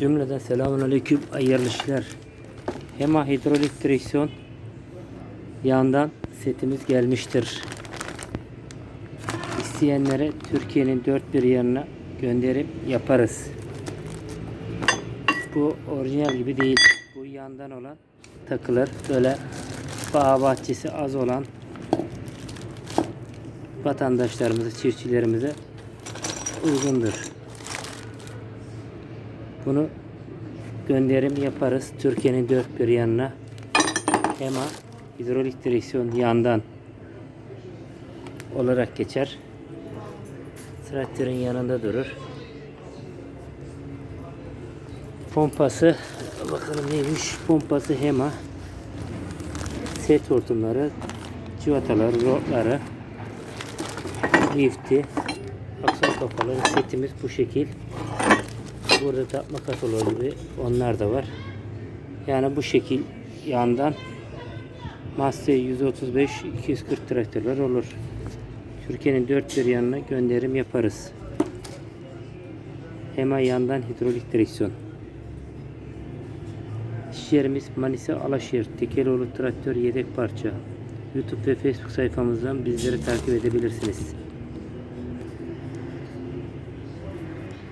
Cümleden selamun aleyküm hayırlı işler. Hema hidrolik direksiyon yandan setimiz gelmiştir. İsteyenlere Türkiye'nin dört bir yanına gönderip yaparız. Bu orijinal gibi değil. Bu yandan olan takılır. Böyle bağ bahçesi az olan vatandaşlarımıza, çiftçilerimize uygundur. Bunu gönderim yaparız Türkiye'nin dört bir yanına. HEMA hidrolik direksiyon yandan olarak geçer. Traktörün yanında durur. Pompası bakalım neymiş? Pompası HEMA. Set hortumları, civataları, rotları, lifti, aksan kafaları setimiz bu şekil. Burada takma kataloğu gibi onlar da var. Yani bu şekil yandan Master 135 240 traktörler olur. Türkiye'nin dört bir yanına gönderim yaparız. Hemen yandan hidrolik direksiyon. İş yerimiz Manisa Alaşehir Tekeloğlu Traktör Yedek Parça. YouTube ve Facebook sayfamızdan bizleri takip edebilirsiniz.